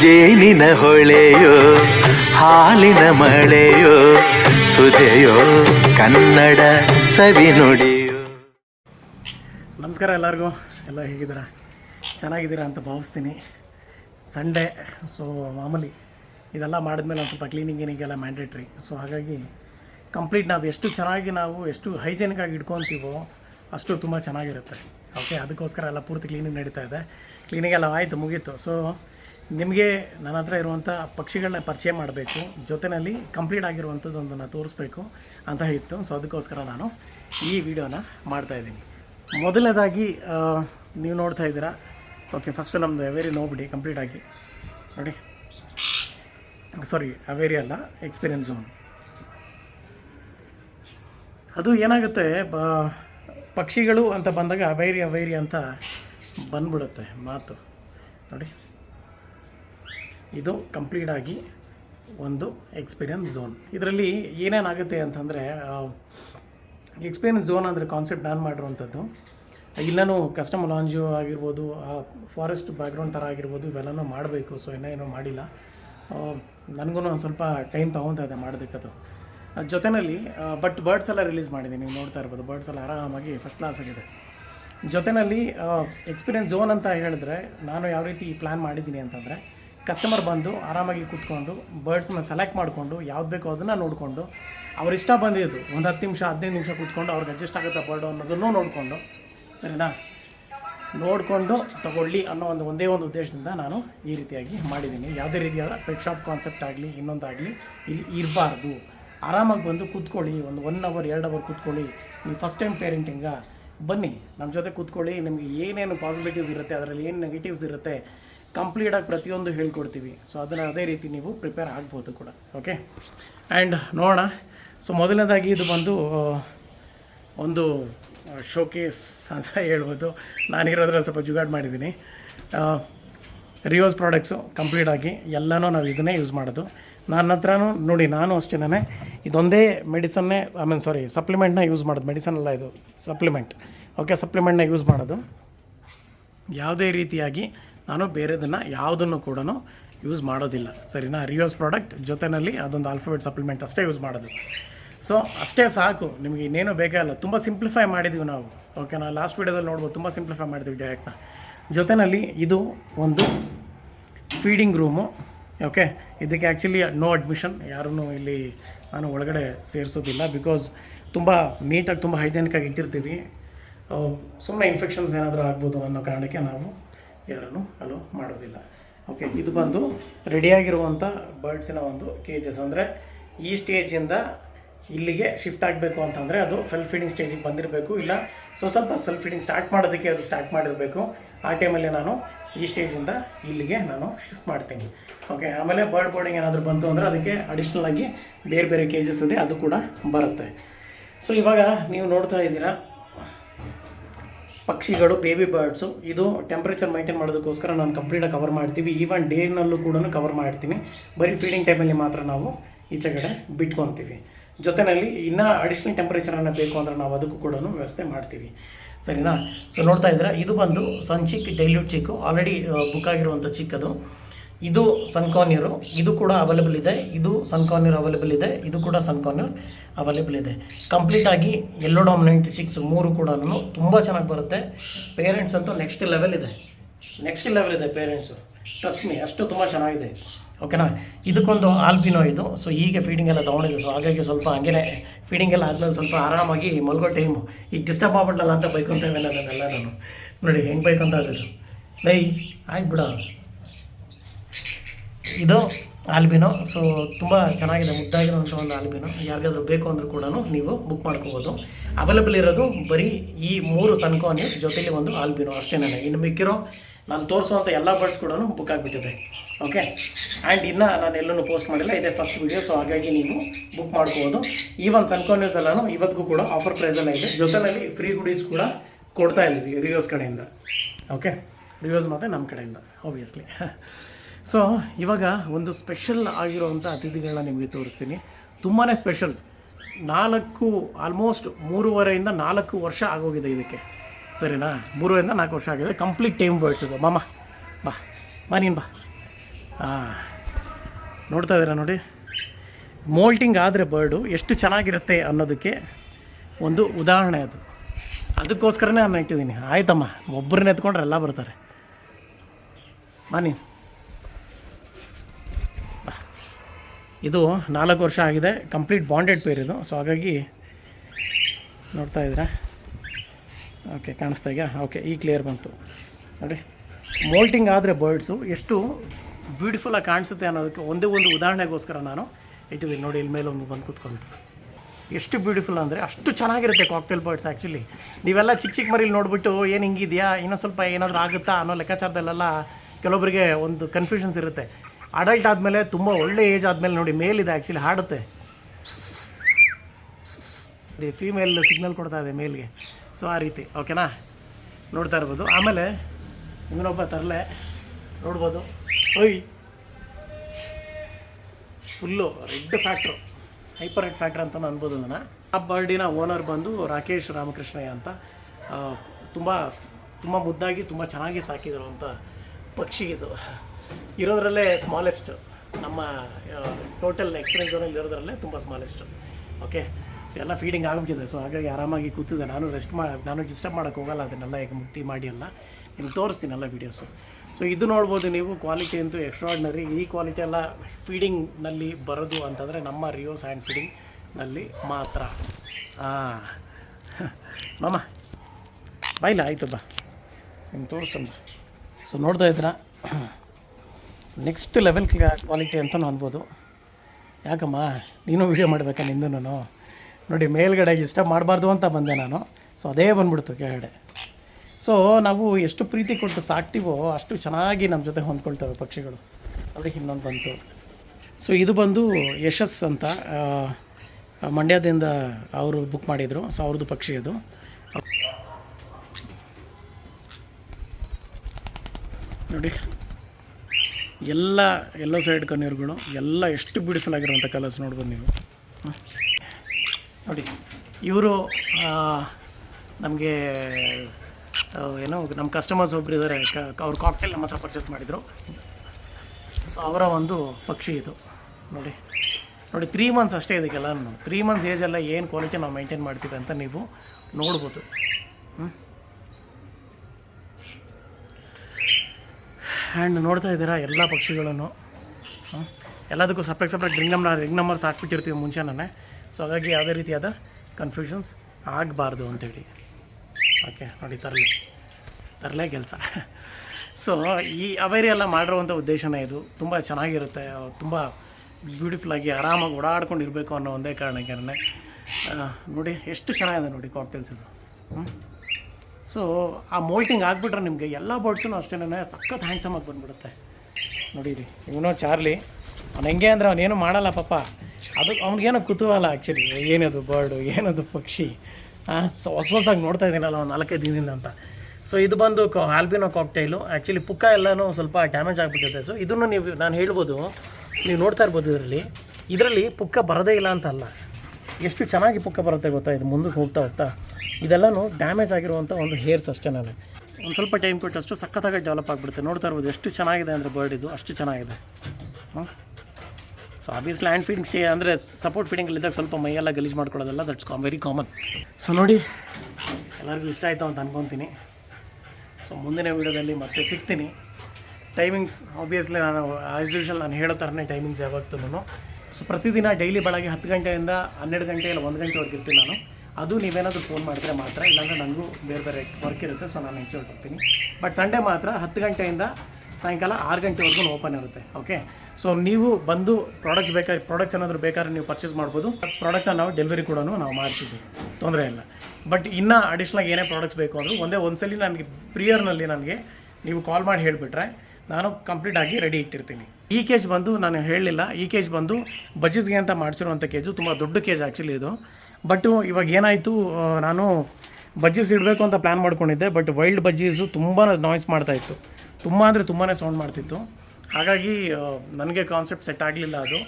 ಜೇನಿನ ಹೊಳೆಯೋ, ಹಾಲಿನ ಮಳೆಯೋ, ಸುದೆಯೋ, ಕನ್ನಡ ಸವಿ ನುಡಿಯೋ. ನಮಸ್ಕಾರ ಎಲ್ಲರಿಗೂ. ಎಲ್ಲ ಹೇಗಿದ್ದೀರಾ? ಚೆನ್ನಾಗಿದ್ದೀರಾ ಅಂತ ಭಾವಿಸ್ತೀನಿ. ಸಂಡೇ ಸೊ ಮಾಮೂಲಿ ಇದೆಲ್ಲ ಮಾಡಿದ್ಮೇಲೆ ಒಂದು ಸ್ವಲ್ಪ ಕ್ಲೀನಿಂಗ್ ಏನಿಗೆಲ್ಲ ಮ್ಯಾಂಡೇಟ್ರಿ ಸೊ ಹಾಗಾಗಿ ಕಂಪ್ಲೀಟ್ ನಾವು ಎಷ್ಟು ಚೆನ್ನಾಗಿ ನಾವು ಎಷ್ಟು ಹೈಜೆನಿಕ್ ಆಗಿ ಇಟ್ಕೊತೀವೋ ಅಷ್ಟು ತುಂಬ ಚೆನ್ನಾಗಿರುತ್ತೆ. ಓಕೆ ಅದಕ್ಕೋಸ್ಕರ ಎಲ್ಲ ಪೂರ್ತಿ ಕ್ಲೀನಿಂಗ್ ನಡೀತಾ ಇದೆ. ಕ್ಲೀನಿಂಗ್ ಎಲ್ಲ ಆಯಿತು, ಮುಗೀತು. ಸೊ ನಿಮಗೆ ನನ್ನ ಹತ್ರ ಇರುವಂಥ ಪಕ್ಷಿಗಳನ್ನ ಪರಿಚಯ ಮಾಡಬೇಕು ಜೊತೆಯಲ್ಲಿ ಕಂಪ್ಲೀಟ್ ಆಗಿರುವಂಥದ್ದೊಂದನ್ನು ತೋರಿಸ್ಬೇಕು ಅಂತ ಇತ್ತು ಸೊ ಅದಕ್ಕೋಸ್ಕರ ನಾನು ಈ ವಿಡಿಯೋನ ಮಾಡ್ತಾಯಿದ್ದೀನಿ ಮೊದಲನೇದಾಗಿ ನೀವು ನೋಡ್ತಾ ಇದ್ದೀರಾ? ಓಕೆ ಫಸ್ಟು ನಮ್ಮದು ಅವೇರಿ ನೋಬಿಡಿ ಕಂಪ್ಲೀಟ್ ಆಗಿ. ನೋಡಿ. ಸಾರಿ ಅವೇರಿ ಅಲ್ಲ ಎಕ್ಸ್ಪೀರಿಯನ್ಸ್ ಝೋನ್ ಅದು ಏನಾಗುತ್ತೆ, ಬ, ಪಕ್ಷಿಗಳು ಅಂತ ಬಂದಾಗ ಅವೇರಿ ಅವೇರಿ ಅಂತ ಬಂದ್ಬಿಡುತ್ತೆ ಮಾತು. ನೋಡಿ. ಇದು ಕಂಪ್ಲೀಟ್ ಆಗಿ ಒಂದು ಎಕ್ಸ್ಪೀರಿಯನ್ಸ್ ಝೋನ್ ಇದರಲ್ಲಿ ಏನೇನಾಗುತ್ತೆ ಅಂತಂದರೆ ಎಕ್ಸ್ಪೀರಿಯನ್ಸ್ ಝೋನ್ ಅಂದರೆ ಕಾನ್ಸೆಪ್ಟ್ ನಾನು ಮಾಡಿರುವಂಥದ್ದು. ಇಲ್ಲನೂ ಕಸ್ಟಮ್ ಲಾಂಜು ಆಗಿರ್ಬೋದು ಫಾರೆಸ್ಟ್ ಬ್ಯಾಕ್ಗ್ರೌಂಡ್ ಥರ ಆಗಿರ್ಬೋದು, ಇವೆಲ್ಲನೂ ಮಾಡಬೇಕು. ಸೊ ಇನ್ನೂ ಏನೂ ಮಾಡಿಲ್ಲ. ನನಗೂ ಒಂದು ಸ್ವಲ್ಪ ಟೈಮ್ ತೊಗೊತಾ ಇದೆ ಮಾಡೋದಕ್ಕದು ಜೊತೆಯಲ್ಲಿ ಬಟ್ ಬರ್ಡ್ಸ್ ಎಲ್ಲ ರಿಲೀಸ್ ಮಾಡಿದ್ದೀನಿ. ನೀವು ನೋಡ್ತಾ ಇರ್ಬೋದು ಬರ್ಡ್ಸ್ ಎಲ್ಲ ಆರಾಮಾಗಿ ಫಸ್ಟ್ ಕ್ಲಾಸ್ ಆಗಿದೆ. ಜೊತೆಯಲ್ಲಿ ಎಕ್ಸ್ಪೀರಿಯನ್ಸ್ ಝೋನ್ ಅಂತ ಹೇಳಿದ್ರೆ, ನಾನು ಯಾವ ರೀತಿ ಪ್ಲ್ಯಾನ್ ಮಾಡಿದ್ದೀನಿ ಅಂತಂದರೆ ಕಸ್ಟಮರ್ ಬಂದು ಆರಾಮಾಗಿ ಕೂತ್ಕೊಂಡು ಬರ್ಡ್ಸ್ನ ಸೆಲೆಕ್ಟ್ ಮಾಡಿಕೊಂಡು, ಯಾವ್ದು ಬೇಕೋ ಅದನ್ನು ನೋಡಿಕೊಂಡು, ಅವ್ರ ಇಷ್ಟ ಬಂದಿದ್ದು ಒಂದು ಹತ್ತು ನಿಮಿಷ, ಹದಿನೈದು ನಿಮಿಷ ಕೂತ್ಕೊಂಡು ಅವ್ರಿಗೆ ಅಡ್ಜಸ್ಟ್ ಆಗುತ್ತಾ ಬರ್ಡು ಅನ್ನೋದನ್ನು ನೋಡಿಕೊಂಡು. ಸರಿನಾ? ನೋಡಿಕೊಂಡು ತಗೊಳ್ಳಿ ಅನ್ನೋ ಒಂದು ಒಂದೇ ಒಂದು ಉದ್ದೇಶದಿಂದ ನಾನು ಈ ರೀತಿಯಾಗಿ ಮಾಡಿದ್ದೀನಿ. ಯಾವುದೇ ರೀತಿಯಾದ ಪೆಟ್ ಶಾಪ್ ಕಾನ್ಸೆಪ್ಟ್ ಆಗಲಿ, ಇನ್ನೊಂದಾಗಲಿ, ಇಲ್ಲಿ ಇರಬಾರ್ದು. ಆರಾಮಾಗಿ ಬಂದು ಕೂತ್ಕೊಳ್ಳಿ, ಒಂದು ಒನ್ ಅವರ್ ಎರಡು ಅವರ್ ಕೂತ್ಕೊಳ್ಳಿ. ನೀವು ಫಸ್ಟ್ ಟೈಮ್ ಪೇರೆಂಟಿಂಗ ಬನ್ನಿ. ನಮ್ಮ ಜೊತೆ ಕೂತ್ಕೊಳ್ಳಿ. ನಿಮಗೆ ಏನೇನು ಪಾಸಿಬಿಲಿಟೀಸ್ ಇರುತ್ತೆ, ಅದರಲ್ಲಿ ಏನು ನೆಗೆಟಿವ್ಸ್ ಇರುತ್ತೆ ಕಂಪ್ಲೀಟಾಗಿ ಪ್ರತಿಯೊಂದು ಹೇಳ್ಕೊಡ್ತೀವಿ. ಸೊ ಅದನ್ನು ಅದೇ ರೀತಿ ನೀವು ಪ್ರಿಪೇರ್ ಆಗ್ಬೋದು ಕೂಡ. ಓಕೆ ಆ್ಯಂಡ್ ನೋಡೋಣ. ಸೊ ಮೊದಲನೇದಾಗಿ ಇದು ಬಂದು ಒಂದು ಶೋಕೇಸ್ ಅಂತ ಹೇಳ್ಬೋದು. ನಾನಿರೋದ್ರಲ್ಲಿ ಸ್ವಲ್ಪ ಜುಗಾಡ್ ಮಾಡಿದ್ದೀನಿ. ರಿಯೋಸ್ ಪ್ರಾಡಕ್ಟ್ಸು ಕಂಪ್ಲೀಟಾಗಿ ಎಲ್ಲನೂ ನಾವು ಇದನ್ನೇ ಯೂಸ್ ಮಾಡೋದು. ನನ್ನ ಹತ್ರನೂ, ನೋಡಿ, ನಾನು ಅಷ್ಟೇ ಇದೊಂದೇ ಮೆಡಿಸನ್ನೇ ಐ ಮೀನ್ ಸಾರಿ ಸಪ್ಲಿಮೆಂಟ್ನ ಯೂಸ್ ಮಾಡೋದು. ಮೆಡಿಸನ್ ಅಲ್ಲ ಇದು ಸಪ್ಲಿಮೆಂಟ್ ಓಕೆ ಸಪ್ಲಿಮೆಂಟ್ನ ಯೂಸ್ ಮಾಡೋದು. ಯಾವುದೇ ರೀತಿಯಾಗಿ ನಾನು ಬೇರೆದನ್ನು ಯಾವುದನ್ನು ಕೂಡ ಯೂಸ್ ಮಾಡೋದಿಲ್ಲ. ಸರಿನಾ? ರಿಯೋಸ್ ಪ್ರಾಡಕ್ಟ್ ಜೊತೆಯಲ್ಲಿ ಅದೊಂದು ಆಲ್ಫಾಬೆಟ್ ಸಪ್ಲಿಮೆಂಟ್ ಅಷ್ಟೇ ಯೂಸ್ ಮಾಡೋದು. ಸೊ ಅಷ್ಟೇ ಸಾಕು. ನಿಮಗೆ ಇನ್ನೇನು ಬೇಕಾಗಲ್ಲ ತುಂಬ ಸಿಂಪ್ಲಿಫೈ ಮಾಡಿದ್ದೀವಿ ನಾವು. ಓಕೆನಾ ಲಾಸ್ಟ್ ವೀಡಿಯೋದಲ್ಲಿ ನೋಡ್ಬೋದು. ತುಂಬ ಸಿಂಪ್ಲಿಫೈ ಮಾಡಿದ್ವಿ ಡೈರೆಕ್ಟ್ನ ಜೊತೆಯಲ್ಲಿ ಇದು ಒಂದು ಫೀಡಿಂಗ್ ರೂಮು ಓಕೆ ಇದಕ್ಕೆ ಆ್ಯಕ್ಚುಲಿ ನೋ ಅಡ್ಮಿಷನ್ ಯಾರೂ ಇಲ್ಲಿ ನಾನು ಒಳಗಡೆ ಸೇರಿಸೋದಿಲ್ಲ ಬಿಕಾಸ್ ತುಂಬ ನೀಟಾಗಿ ತುಂಬ ಹೈಜೆನಿಕಾಗಿ ಇಟ್ಟಿರ್ತೀವಿ. ಸುಮ್ಮನೆ ಇನ್ಫೆಕ್ಷನ್ಸ್ ಏನಾದರೂ ಆಗ್ಬೋದು ಅನ್ನೋ ಕಾರಣಕ್ಕೆ ನಾವು ಯಾರನ್ನು ಅಲೋ ಮಾಡೋದಿಲ್ಲ. ಓಕೆ ಇದು ಬಂದು ರೆಡಿಯಾಗಿರುವಂಥ ಬರ್ಡ್ಸಿನ ಒಂದು ಕೇಜಸ್ ಅಂದರೆ ಈ ಸ್ಟೇಜಿಂದ ಇಲ್ಲಿಗೆ ಶಿಫ್ಟ್ ಆಗಬೇಕು ಅಂತಂದರೆ ಅದು ಸೆಲ್ಫ್ ಫೀಡಿಂಗ್ ಸ್ಟೇಜಿಗೆ ಬಂದಿರಬೇಕು. ಇಲ್ಲ ಸೊ ಸ್ವಲ್ಪ ಸೆಲ್ಫ್ ಫೀಡಿಂಗ್ ಸ್ಟಾರ್ಟ್ ಮಾಡೋದಕ್ಕೆ ಅದು ಸ್ಟಾರ್ಟ್ ಮಾಡಿರಬೇಕು. ಆ ಟೈಮಲ್ಲಿ ನಾನು ಈ ಸ್ಟೇಜಿಂದ ಇಲ್ಲಿಗೆ ನಾನು ಶಿಫ್ಟ್ ಮಾಡ್ತೀನಿ. ಓಕೆ ಆಮೇಲೆ ಬರ್ಡ್ ಬೋರ್ಡಿಂಗ್ ಏನಾದರೂ ಬಂತು ಅಂದರೆ ಅದಕ್ಕೆ ಅಡಿಷ್ನಲ್ ಆಗಿ ಬೇರೆ ಬೇರೆ ಕೇಜಸ್ ಇದೆ, ಅದು ಕೂಡ ಬರುತ್ತೆ. ಸೊ ಇವಾಗ ನೀವು ನೋಡ್ತಾ ಇದ್ದೀರಾ ಪಕ್ಷಿಗಳು ಬೇಬಿ ಬರ್ಡ್ಸು ಇದು ಟೆಂಪ್ರೇಚರ್ ಮೈಂಟೈನ್ ಮಾಡೋದಕ್ಕೋಸ್ಕರ ನಾನು ಕಂಪ್ಲೀಟಾಗಿ ಕವರ್ ಮಾಡ್ತೀವಿ. ಈವನ್ ಡೇನಲ್ಲೂ ಕೂಡ ಕವರ್ ಮಾಡ್ತೀನಿ. ಬರೀ ಫೀಡಿಂಗ್ ಟೈಮಲ್ಲಿ ಮಾತ್ರ ನಾವು ಈಚೆಗಡೆ ಬಿಟ್ಕೊತೀವಿ. ಜೊತೆಯಲ್ಲಿ ಇನ್ನೂ ಅಡಿಷ್ನಲ್ ಟೆಂಪ್ರೇಚರನ್ನು ಬೇಕು ಅಂದರೆ ನಾವು ಅದಕ್ಕೂ ಕೂಡ ವ್ಯವಸ್ಥೆ ಮಾಡ್ತೀವಿ. ಸರಿನಾ? ಸೊ ನೋಡ್ತಾ ಇದ್ದೀರಾ, ಇದು ಬಂದು sun chick dilute chick already book ಆಗಿರುವಂಥ ಚಿಕ್ ಅದು. ಇದು ಸನ್ಕಾನ್ಯರು, ಇದು ಕೂಡ ಅವೈಲೇಬಲ್ ಇದೆ, ಇದು ಸನ್ಕಾನ್ಯರ್ ಅವೈಲೇಬಲ್ ಇದೆ, ಇದು ಕೂಡ ಸನ್ಕಾನ್ಯರ್ ಅವೈಲೇಬಲ್ ಇದೆ. ಕಂಪ್ಲೀಟಾಗಿ ಎಲ್ಲೋ ಡಾಮ್ ನೈಂಟಿ ಸಿಕ್ಸ್ ಮೂರು ಕೂಡ ತುಂಬ ಚೆನ್ನಾಗಿ ಬರುತ್ತೆ. ಪೇರೆಂಟ್ಸ್ ಅಂತೂ ನೆಕ್ಸ್ಟ್ ಲೆವೆಲ್ ಇದೆ. ನೆಕ್ಸ್ಟ್ ಲೆವೆಲ್ ಇದೆ ಪೇರೆಂಟ್ಸು ಟ್ರಸ್ಟ್ ಮೀ ಅಷ್ಟು ತುಂಬ ಚೆನ್ನಾಗಿದೆ. ಓಕೆನಾ ಇದಕ್ಕೊಂದು ಆಲ್ಬಿನೋ ಇದು. ಸೊ ಹೀಗೆ ಫೀಡಿಂಗ್ ಎಲ್ಲ ತೊಗೊಂಡಿದೆ ಸೊ ಹಾಗಾಗಿ ಸ್ವಲ್ಪ ಹಂಗೇನೆ ಫೀಡಿಂಗ್ ಎಲ್ಲ ಆದಮೇಲೆ ಸ್ವಲ್ಪ ಆರಾಮಾಗಿ ಮಲ್ಗೋ ಟೈಮು ಈಗ ಡಿಸ್ಟರ್ಬ್ ಆಗ್ಬಿಟ್ಟಲ್ಲ ಅಂತ ಬೈಕೊಂತೇವೆ ಅದನ್ನೆಲ್ಲ ನಾನು ನೋಡಿ ಹೆಂಗೆ ಬೈಕೊಂತ ಅದು ಲೈ, ಆಯ್ತು ಬಿಡ. ಇದು ಆಲ್ಬಿನೋ ಸೊ ತುಂಬ ಚೆನ್ನಾಗಿದೆ ಮುದ್ದಾಗಿರುವಂಥ ಒಂದು ಆಲ್ಬಿನೋ. ಯಾರಿಗಾದ್ರೂ ಬೇಕು ಅಂದರೂ ಕೂಡ ನೀವು ಬುಕ್ ಮಾಡ್ಕೋಬೋದು. ಅವೈಲೇಬಲ್ ಇರೋದು ಬರೀ ಈ ಮೂರು ಸನ್ಕೋನಿ ಜೊತೆಲಿ ಒಂದು ಆಲ್ಬಿನೋ ಅಷ್ಟೇ ಇನ್ನು ಮಿಕ್ಕಿರೋ ನಾನು ತೋರಿಸುವಂಥ ಎಲ್ಲ ಬರ್ಡ್ಸ್ ಕೂಡ ಬುಕ್ ಆಗಿಬಿಟ್ಟಿದೆ. ಓಕೆ ಆ್ಯಂಡ್ ಇನ್ನು ನಾನು ಎಲ್ಲೂ ಪೋಸ್ಟ್ ಮಾಡಿಲ್ಲ. ಇದೇ ಫಸ್ಟ್ ವೀಡಿಯೋ ಸೊ ಹಾಗಾಗಿ ನೀವು ಬುಕ್ ಮಾಡ್ಕೋಬೋದು. ಈ ಒಂದು ಸನ್ಕೋನ್ಯೂಸ್ ಎಲ್ಲನೂ ಇವತ್ತಿಗೂ ಕೂಡ ಆಫರ್ ಪ್ರೈಸಲ್ಲೇ ಇದೆ. ಜೊತೆಯಲ್ಲಿ ಫ್ರೀ ಗುಡೀಸ್ ಕೂಡ ಕೊಡ್ತಾ ಇದ್ದೀವಿ ರಿವ್ಯೂಸ್ ಕಡೆಯಿಂದ. ಓಕೆ ರಿವ್ಯೂಸ್ ಮತ್ತು ನಮ್ಮ ಕಡೆಯಿಂದ ಆಬ್ವಿಯಸ್ಲಿ ಸೊ ಇವಾಗ ಒಂದು ಸ್ಪೆಷಲ್ ಆಗಿರುವಂಥ ಅತಿಥಿಗಳನ್ನ ನಿಮಗೆ ತೋರಿಸ್ತೀನಿ. ತುಂಬಾ ಸ್ಪೆಷಲ್ ನಾಲ್ಕು ಆಲ್ಮೋಸ್ಟ್ ಮೂರುವರೆಯಿಂದ ನಾಲ್ಕು ವರ್ಷ ಆಗೋಗಿದೆ ಇದಕ್ಕೆ. ಸರಿನಾ? ಮೂರುವರೆಯಿಂದ ನಾಲ್ಕು ವರ್ಷ ಆಗಿದೆ. ಕಂಪ್ಲೀಟ್ ಟೈಮ್ ಬರ್ಡ್ಸ್ ಇದು. ಮಾಮ, ಬಾ. ಬಾ ನೀನು ಬಾ. ಹಾಂ ನೋಡ್ತಾ ಇದ್ದೀರಾ ನೋಡಿ? ಮೋಲ್ಟಿಂಗ್ ಆದರೆ ಬರ್ಡು ಎಷ್ಟು ಚೆನ್ನಾಗಿರುತ್ತೆ ಅನ್ನೋದಕ್ಕೆ ಒಂದು ಉದಾಹರಣೆ ಅದು. ಅದಕ್ಕೋಸ್ಕರನೇ ನಾನು ಇಟ್ಟಿದ್ದೀನಿ ಆಯ್ತಮ್ಮ ಒಬ್ಬರನ್ನ ಎತ್ಕೊಂಡ್ರೆ ಎಲ್ಲ ಬರ್ತಾರೆ. ಬನ್ನಿ ಇದು ನಾಲ್ಕು ವರ್ಷ ಆಗಿದೆ ಕಂಪ್ಲೀಟ್ ಬಾಂಡೆಡ್ ಪೇರ್ ಇದು. ಸೊ ಹಾಗಾಗಿ ನೋಡ್ತಾ ಇದ್ದೀರಾ? ಓಕೆ ಕಾಣಿಸ್ತಾ ಈಗ ಓಕೆ ಈ ಕ್ಲಿಯರ್ ಬಂತು. ನೋಡಿ ಮೋಲ್ಟಿಂಗ್ ಆದರೆ ಬರ್ಡ್ಸು ಎಷ್ಟು ಬ್ಯೂಟಿಫುಲ್ಲಾಗಿ ಕಾಣಿಸುತ್ತೆ ಅನ್ನೋದಕ್ಕೆ ಒಂದೇ ಒಂದು ಉದಾಹರಣೆಗೋಸ್ಕರ ನಾನು ಇಟ್ಟಿದ್ದೀನಿ. ನೋಡಿ, ಇಲ್ಲಿ ಮೇಲೆ ಒಂದು ಬಂದು ಕೂತ್ಕೊಂತು ಎಷ್ಟು ಬ್ಯೂಟಿಫುಲ್ ಅಂದರೆ ಅಷ್ಟು ಚೆನ್ನಾಗಿರುತ್ತೆ ಕಾಕ್ಟೇಲ್ ಬರ್ಡ್ಸ್ ಆ್ಯಕ್ಚುಲಿ ನೀವೆಲ್ಲ ಚಿಕ್ಕ ಚಿಕ್ಕ ಮರಿಲಿ ನೋಡಿಬಿಟ್ಟು ಏನು ಹಿಂಗಿದೆಯಾ, ಇನ್ನೊಂದು ಸ್ವಲ್ಪ ಏನಾದರೂ ಆಗುತ್ತಾ ಅನ್ನೋ ಲೆಕ್ಕಾಚಾರದಲ್ಲೆಲ್ಲ ಕೆಲವೊಬ್ಬರಿಗೆ ಒಂದು ಕನ್ಫ್ಯೂಷನ್ಸ್ ಇರುತ್ತೆ. ಅಡಲ್ಟ್ ಆದಮೇಲೆ ತುಂಬ ಒಳ್ಳೆ ಏಜ್ ಆದಮೇಲೆ ನೋಡಿ ಮೇಲಿದೆ ಆ್ಯಕ್ಚುಲಿ ಹಾಡುತ್ತೆ. ನೋಡಿ ಫೀಮೇಲ್ ಸಿಗ್ನಲ್ ಕೊಡ್ತಾ ಇದೆ ಮೇಲ್ಗೆ ಸೊ ಆ ರೀತಿ. ಓಕೆನಾ ನೋಡ್ತಾ ಇರ್ಬೋದು. ಆಮೇಲೆ ಇನ್ನೊಬ್ಬ ತರಲೆ. ನೋಡ್ಬೋದು. ಓಯ್! Full red factor hyper red factor ಅಂತ ಅನ್ಬೋದು ಅದನ್ನು. ಆ ಬರ್ಡಿನ ಓನರ್ ಬಂದು ರಾಕೇಶ್ ರಾಮಕೃಷ್ಣಯ್ಯ ಅಂತ ತುಂಬ ತುಂಬ ಮುದ್ದಾಗಿ, ತುಂಬ ಚೆನ್ನಾಗಿ ಸಾಕಿದ್ರು ಅಂತ ಪಕ್ಷಿ ಇದು. ಇರೋದ್ರಲ್ಲೇ ಸ್ಮಾಲೆಸ್ಟ್ ನಮ್ಮ ಟೋಟಲ್ ಎಕ್ಸ್ಪೀರಿಯನ್ಸ್ ಝೋನಲ್ಲಿ ಇರೋದ್ರಲ್ಲೇ ತುಂಬ ಸ್ಮಾಲೆಸ್ಟ್ ಓಕೆ ಸೊ ಎಲ್ಲ ಫೀಡಿಂಗ್ ಆಗಿಬಿಟ್ಟಿದೆ. ಸೊ ಹಾಗಾಗಿ ಆರಾಮಾಗಿ ಕೂತಿದೆ ನಾನು ರೆಸ್ಟ್ ಮಾಡಿ ನಾನು ಡಿಸ್ಟರ್ಬ್ ಮಾಡೋಕ್ಕೆ ಹೋಗಲ್ಲ. ಅದನ್ನೆಲ್ಲ ಈಗ ಮುಟ್ಟಿ ಮಾಡಿ ಎಲ್ಲ ನಿಮ್ಗೆ ತೋರಿಸ್ತೀನಿ ಎಲ್ಲ ವೀಡಿಯೋಸು ಸೊ ಇದು ನೋಡ್ಬೋದು ನೀವು ಕ್ವಾಲಿಟಿ ಅಂತೂ ಎಕ್ಸ್ಟ್ರಾಡ್ನರಿ ಈ ಕ್ವಾಲಿಟಿ ಎಲ್ಲ ಫೀಡಿಂಗ್ನಲ್ಲಿ ಬರೋದು ಅಂತಂದರೆ ನಮ್ಮ ರಿಯೋ ಸ್ಯಾಂಡ್ ಫೀಡಿಂಗ್ನಲ್ಲಿ ಮಾತ್ರ. ಹಾಂ ಮಾಮ ಬಾಯಿಲ್ಲ ಆಯಿತು ಬಾ. ನಿಮ್ಗೆ ಸೊ ನೋಡ್ತಾ ಇದ್ದೀರಾ? ನೆಕ್ಸ್ಟ್ ಲೆವೆಲ್ ಕ್ವಾಲಿಟಿ ಅಂತಲೂ ಅನ್ಬೋದು. ಯಾಕಮ್ಮ, ನೀನು ವೀಡಿಯೋ ಮಾಡಬೇಕಾ ನಿಂದೂ ನೋಡಿ, ಮೇಲ್ಗಡೆ ಇಷ್ಟ ಮಾಡಬಾರ್ದು ಅಂತ ಬಂದೆ ನಾನು. ಸೊ ಅದೇ ಬಂದ್ಬಿಡ್ತು ಕೆಳಗಡೆ. ಸೊ ನಾವು ಎಷ್ಟು ಪ್ರೀತಿ ಕೊಟ್ಟು ಸಾಕ್ತೀವೋ ಅಷ್ಟು ಚೆನ್ನಾಗಿ ನಮ್ಮ ಜೊತೆ ಹೊಂದ್ಕೊಳ್ತವೆ ಪಕ್ಷಿಗಳು. ನೋಡಿ ಇನ್ನೊಂದು ಬಂತು. ಸೊ ಇದು ಬಂದು ಯಶಸ್ ಅಂತ ಮಂಡ್ಯದಿಂದ ಅವರು ಬುಕ್ ಮಾಡಿದರು. ಸೊ ಅವ್ರದ್ದು ಪಕ್ಷಿ ಅದು. ನೋಡಿ. ಎಲ್ಲ ಎಲ್ಲ ಸೈಡ್ ಕಣ್ಣೀರುಗಳು, ಎಲ್ಲ ಎಷ್ಟು ಬ್ಯೂಟಿಫುಲ್ ಆಗಿರುವಂಥ ಕಲರ್ಸ್ ನೋಡ್ಬೋದು ನೀವು. ನೋಡಿ, ಇವರು ನಮಗೆ ಏನೋ ನಮ್ಮ ಕಸ್ಟಮರ್ಸ್ ಒಬ್ರು ಇದ್ದಾರೆ ಅವ್ರ ಕಾಕ್ಟೇಲ್ ನಮ್ಮ ಹತ್ರ ಪರ್ಚೇಸ್ ಮಾಡಿದರು. ಸೊ ಅವರ ಒಂದು ಪಕ್ಷಿ ಇದು. ನೋಡಿ ನೋಡಿ ತ್ರೀ ಮಂತ್ಸ್ ಅಷ್ಟೇ ಇದಕ್ಕೆಲ್ಲ. ತ್ರೀ ಮಂತ್ಸ್ ಏಜೆಲ್ಲ ಏನು ಕ್ವಾಲಿಟಿ ನಾವು ಮೈಂಟೈನ್ ಮಾಡ್ತೀವಿ ಅಂತ ನೀವು ನೋಡ್ಬೋದು. ಆ್ಯಂಡ್ ನೋಡ್ತಾ ಇದ್ದೀರಾ ಎಲ್ಲ ಪಕ್ಷಿಗಳನ್ನು. ಎಲ್ಲದಕ್ಕೂ separate separate ring number ring numbers ಹಾಕ್ಬಿಟ್ಟಿರ್ತೀವಿ ಮುಂಚೆನೇ ಸೊ ಹಾಗಾಗಿ ಯಾವುದೇ ರೀತಿಯಾದ ಕನ್ಫ್ಯೂಷನ್ಸ್ ಆಗಬಾರ್ದು ಅಂತೇಳಿ. ಓಕೆ ನೋಡಿ, ತರಲೆ. ತರಲೆ ಕೆಲಸ. ಸೊ ಈ ಅವೇರಿ ಎಲ್ಲ ಮಾಡಿರುವಂಥ ಉದ್ದೇಶನೇ ಇದು. ತುಂಬ ಚೆನ್ನಾಗಿರುತ್ತೆ. ತುಂಬ ಬ್ಯೂಟಿಫುಲ್ಲಾಗಿ ಆರಾಮಾಗಿ ಓಡಾಡ್ಕೊಂಡು ಇರಬೇಕು ಅನ್ನೋ ಒಂದೇ ಕಾರಣಕ್ಕೆ. ನೋಡಿ, ಎಷ್ಟು ಚೆನ್ನಾಗಿದೆ ನೋಡಿ ಕಾಕ್ಟೇಲ್ಸ್ ಇದು. ಹ್ಞೂ ಸೊ ಆ ಮೋಲ್ಟಿಂಗ್ ಆಗಿಬಿಟ್ರೆ ನಿಮಗೆ ಎಲ್ಲ ಬರ್ಡ್ಸೂ ಅಷ್ಟೇನೇ ಸಖತ್ ಹ್ಯಾಂಡ್ಸಮ್ ಆಗಿ ಬಂದ್ಬಿಡುತ್ತೆ. ನೋಡಿರಿ, ಇವನೋ ಚಾರ್ಲಿ, ಅವ್ನು ಹೆಂಗೆ ಅಂದರೆ ಅವನೇನು ಮಾಡಲ್ಲ ಪಾಪ. ಅದು ಅವ್ನಿಗೇನೋ ಕುತೂಹಲ ಆ್ಯಕ್ಚುಲಿ ಏನದು ಬರ್ಡು ಏನದು ಪಕ್ಷಿ. ಸೊ ಹೊಸ ಹೊಸದಾಗಿ ನೋಡ್ತಾ ಇದ್ದೀನಲ್ಲ ಒಂದು ನಾಲ್ಕೈದು ದಿನದಿಂದ ಅಂತ. ಸೊ ಇದು ಬಂದು ಆಲ್ಬಿನೋ ಕಾಕ್ಟೈಲು ಆ್ಯಕ್ಚುಲಿ ಪುಕ್ಕ ಎಲ್ಲನೂ ಸ್ವಲ್ಪ ಡ್ಯಾಮೇಜ್ ಆಗಿಬಿಟ್ಟಿದೆ. ಸೊ ಇದನ್ನು ನೀವು, ನಾನು ಹೇಳ್ಬೋದು, ನೀವು ನೋಡ್ತಾ ಇರ್ಬೋದು ಇದರಲ್ಲಿ. ಇದರಲ್ಲಿ ಪುಕ್ಕ ಬರೋದೇ ಇಲ್ಲ ಅಂತ ಅಲ್ಲ. ಎಷ್ಟು ಚೆನ್ನಾಗಿ ಪುಕ್ಕ ಬರುತ್ತೆ ಗೊತ್ತಾ? ಇದು ಮುಂದಕ್ಕೆ ಹೋಗ್ತಾ ಹೋಗ್ತಾ. ಇದೆಲ್ಲನೂ ಡ್ಯಾಮೇಜ್ ಆಗಿರುವಂಥ ಒಂದು ಹೇರ್ಸ್ ಅಷ್ಟೇ ನಾನು ಒಂದು ಸ್ವಲ್ಪ ಟೈಮ್ ಕೊಟ್ಟಷ್ಟು ಸಖತ್ತಾಗಿ ಡೆವಲಪ್ ಆಗಿಬಿಡುತ್ತೆ. ನೋಡ್ತಾ ಇರ್ಬೋದು ಎಷ್ಟು ಚೆನ್ನಾಗಿದೆ ಅಂದರೆ ಬರ್ಡ್ ಇದು. ಅಷ್ಟು ಚೆನ್ನಾಗಿದೆ. ಹ್ಞೂ ಸೊ ಆಬ್ವಿಯಸ್ಲಿ ಲ್ಯಾಂಡ್ ಫೀಡಿಂಗ್ಸ್ ಅಂದರೆ ಸಪೋರ್ಟ್ ಫೀಡಿಂಗಲ್ಲಿದ್ದಾಗ ಸ್ವಲ್ಪ ಮೈಯೆಲ್ಲ ಗಲೀಜು ಮಾಡ್ಕೊಳ್ಳೋದೆಲ್ಲ that's calm very common so ನೋಡಿ, ಎಲ್ಲರಿಗೂ ಇಷ್ಟ ಆಯಿತು ಅಂತ ಅನ್ಕೊತೀನಿ. ಸೊ ಮುಂದಿನ ವೀಡಿಯೋದಲ್ಲಿ ಮತ್ತೆ ಸಿಗ್ತೀನಿ. ಟೈಮಿಂಗ್ಸ್ ಆಬ್ವಿಯಸ್ಲಿ ನಾನು ಆಸ್ ಯೂಶಲ್ ನಾನು ಹೇಳೋ ಥರನೇ ಟೈಮಿಂಗ್ಸ್ ಯಾವತ್ತೂ ಸೊ ಪ್ರತಿದಿನ ಡೈಲಿ ಬೆಳಗ್ಗೆ ಹತ್ತು ಗಂಟೆಯಿಂದ ಹನ್ನೆರಡು ಗಂಟೆ ಇಲ್ಲ ಒಂದು ಗಂಟೆವರೆಗೆ ಇರ್ತೀನಿ ನಾನು. ಅದು ನೀವೇನಾದರೂ ಫೋನ್ ಮಾಡಿದ್ರೆ ಮಾತ್ರ, ಇಲ್ಲಾಂದರೆ ನನಗೂ ಬೇರೆ ಬೇರೆ ವರ್ಕ್ ಇರುತ್ತೆ ಸೊ ನಾನು ಹೆಚ್ಚು ಹೋಗ್ತೀನಿ. ಬಟ್ ಸಂಡೇ ಮಾತ್ರ ಹತ್ತು ಗಂಟೆಯಿಂದ ಸಾಯಂಕಾಲ ಆರು ಗಂಟೆವರೆಗೂ ಓಪನ್ ಇರುತ್ತೆ ಓಕೆ ಸೊ ನೀವು ಬಂದು ಪ್ರಾಡಕ್ಟ್ಸ್ ಬೇಕಾದ್ರೆ ಪ್ರಾಡಕ್ಟ್ಸ್ ಏನಾದರೂ ಬೇಕಾದ್ರೆ ನೀವು ಪರ್ಚೇಸ್ ಮಾಡ್ಬೋದು. ಪ್ರಾಡಕ್ಟ್ನ ನಾವು ಡೆಲಿವರಿ ಕೂಡ ನಾವು ಮಾಡ್ತಿದ್ದೀವಿ, ತೊಂದರೆ ಇಲ್ಲ. ಬಟ್ ಇನ್ನೂ ಅಡಿಷ್ನಲ್ ಏನೇ ಪ್ರಾಡಕ್ಟ್ಸ್ ಬೇಕು ಅಂದರೂ ಒಂದೇ ಒಂದ್ಸಲಿ ನನಗೆ ಪ್ರಿಯರ್ನಲ್ಲಿ ನನಗೆ ನೀವು ಕಾಲ್ ಮಾಡಿ ಹೇಳಿಬಿಟ್ರೆ ನಾನು ಕಂಪ್ಲೀಟ್ ಆಗಿ ರೆಡಿ ಇಟ್ಟಿರ್ತೀನಿ. ಈ ಕೇಜ್ ಬಂದು ನಾನು ಹೇಳಲಿಲ್ಲ. ಈ ಕೇಜ್ ಬಂದು ಬಜ್ಜಿಸ್ಗೆ ಅಂತ ಮಾಡಿಸಿರುವಂಥ ಕೇಜು ತುಂಬ ದೊಡ್ಡ ಕೇಜ್ ಆ್ಯಕ್ಚುಲಿ ಇದು. ಬಟ್ ಇವಾಗ ಏನಾಯಿತು ನಾನು ಬಜ್ಜೀಸ್ ಇಡಬೇಕು ಅಂತ ಪ್ಲ್ಯಾನ್ ಮಾಡ್ಕೊಂಡಿದ್ದೆ ಬಟ್ ವೈಲ್ಡ್ ಬಜ್ಜೀಸು ತುಂಬ ನಾಯ್ಸ್ ಮಾಡ್ತಾಯಿತ್ತು ತುಂಬ ಅಂದರೆ ತುಂಬಾ ಸೌಂಡ್ ಮಾಡ್ತಿತ್ತು. ಹಾಗಾಗಿ ನನಗೆ ಕಾನ್ಸೆಪ್ಟ್ ಸೆಟ್ ಆಗಲಿಲ್ಲ ಅದು.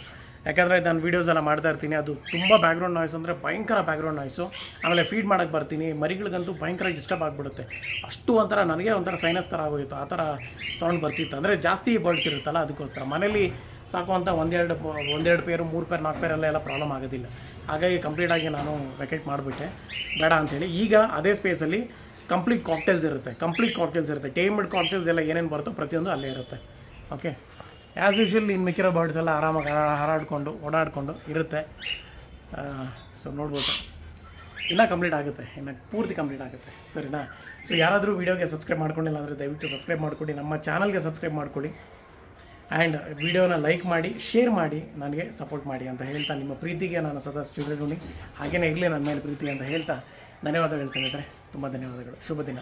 ಯಾಕಂದರೆ ನಾನು ವೀಡಿಯೋಸ್ ಎಲ್ಲ ಮಾಡ್ತಾ ಇರ್ತೀನಿ, ಅದು ತುಂಬ ಬ್ಯಾಕ್ಗ್ರೌಂಡ್ ನಾಯ್ಸ್ ಅಂದರೆ ಭಯಂಕರ ಬ್ಯಾಕ್ಗ್ರೌಂಡ್ ನಾಯ್ಸು ಆಮೇಲೆ ಫೀಡ್ ಮಾಡೋಕ್ಕೆ ಬರ್ತೀನಿ, ಮರಿಗಳಿಗಂತೂ ಭಯಂಕರ ಡಿಸ್ಟರ್ಬ್ ಆಗಿಬಿಡುತ್ತೆ. ಅಷ್ಟು ಒಂಥರ ನನಗೆ ಒಂಥರ ಸೈನಸ್ ಥರ ಆಗೋಯಿತು, ಆ ಥರ ಸೌಂಡ್ ಬರ್ತಿತ್ತು. ಅಂದರೆ ಜಾಸ್ತಿ ಬರ್ಡ್ಸ್ ಇರುತ್ತಲ್ಲ ಅದಕ್ಕೋಸ್ಕರ. ಮನೇಲಿ ಸಾಕುವಂಥ ಒಂದೆರಡು ಒಂದೆರಡು ಪೇರು ಮೂರು ಪೇರು ನಾಲ್ಕು ಪೇರೆಲ್ಲ ಎಲ್ಲ ಪ್ರಾಬ್ಲಮ್ ಆಗೋದಿಲ್ಲ. ಹಾಗಾಗಿ ಕಂಪ್ಲೀಟಾಗಿ ನಾನು ವೆಕೆಟ್ ಮಾಡಿಬಿಟ್ಟೆ. ಬೇಡ ಅಂಥೇಳಿ. ಈಗ ಅದೇ ಸ್ಪೇಸಲ್ಲಿ ಕಂಪ್ಲೀಟ್ ಕಾಕ್ಟೇಲ್ಸ್ ಇರುತ್ತೆ. ಕಂಪ್ಲೀಟ್ ಕಾಕ್ಟೇಲ್ಸ್ ಇರುತ್ತೆ. ಟೇಮಡ್ ಕಾಕ್ಟೇಲ್ಸ್ ಎಲ್ಲ ಏನೇನು ಬರುತ್ತೋ ಪ್ರತಿಯೊಂದು ಅಲ್ಲೇ ಇರುತ್ತೆ. ಓಕೆ ಆ್ಯಸ್ ಯೂಶ್ವಲ್ ಇನ್ನು ಮಿಕ್ಕಿರೋ ಬರ್ಡ್ಸ್ ಎಲ್ಲ ಆರಾಮಾಗಿ ಹಾರಾಡಿಕೊಂಡು, ಓಡಾಡಿಕೊಂಡು ಇರುತ್ತೆ. ಸೊ ನೋಡ್ಬೋದು. ಇನ್ನೂ ಕಂಪ್ಲೀಟ್ ಆಗುತ್ತೆ. ಇನ್ನು ಪೂರ್ತಿ ಕಂಪ್ಲೀಟ್ ಆಗುತ್ತೆ. ಸರಿನಾ? ಸೊ ಯಾರಾದರೂ ವೀಡಿಯೋಗೆ ಸಬ್ಸ್ಕ್ರೈಬ್ ಮಾಡ್ಕೊಂಡಿಲ್ಲ ಅಂದರೆ ದಯವಿಟ್ಟು ಸಬ್ಸ್ಕ್ರೈಬ್ ಮಾಡ್ಕೊಡಿ. ನಮ್ಮ ಚಾನಲ್ಗೆ ಸಬ್ಸ್ಕ್ರೈಬ್ ಮಾಡ್ಕೊಡಿ. ಆ್ಯಂಡ್ ವಿಡಿಯೋನ ಲೈಕ್ ಮಾಡಿ ಶೇರ್ ಮಾಡಿ, ನನಗೆ ಸಪೋರ್ಟ್ ಮಾಡಿ ಅಂತ ಹೇಳ್ತಾ ನಿಮ್ಮ ಪ್ರೀತಿಗೆ ನಾನು ಸದಾ ಸ್ಟುಡಿಯೋನಿ ಹಾಗೇನೇ ಇರಲಿ ನನ್ನ ಮೇಲೆ ಪ್ರೀತಿ ಅಂತ ಹೇಳ್ತಾ ಧನ್ಯವಾದಗಳು ಸ್ನೇಹಿತರೆ. ತುಂಬ ಧನ್ಯವಾದಗಳು. ಶುಭ ದಿನ.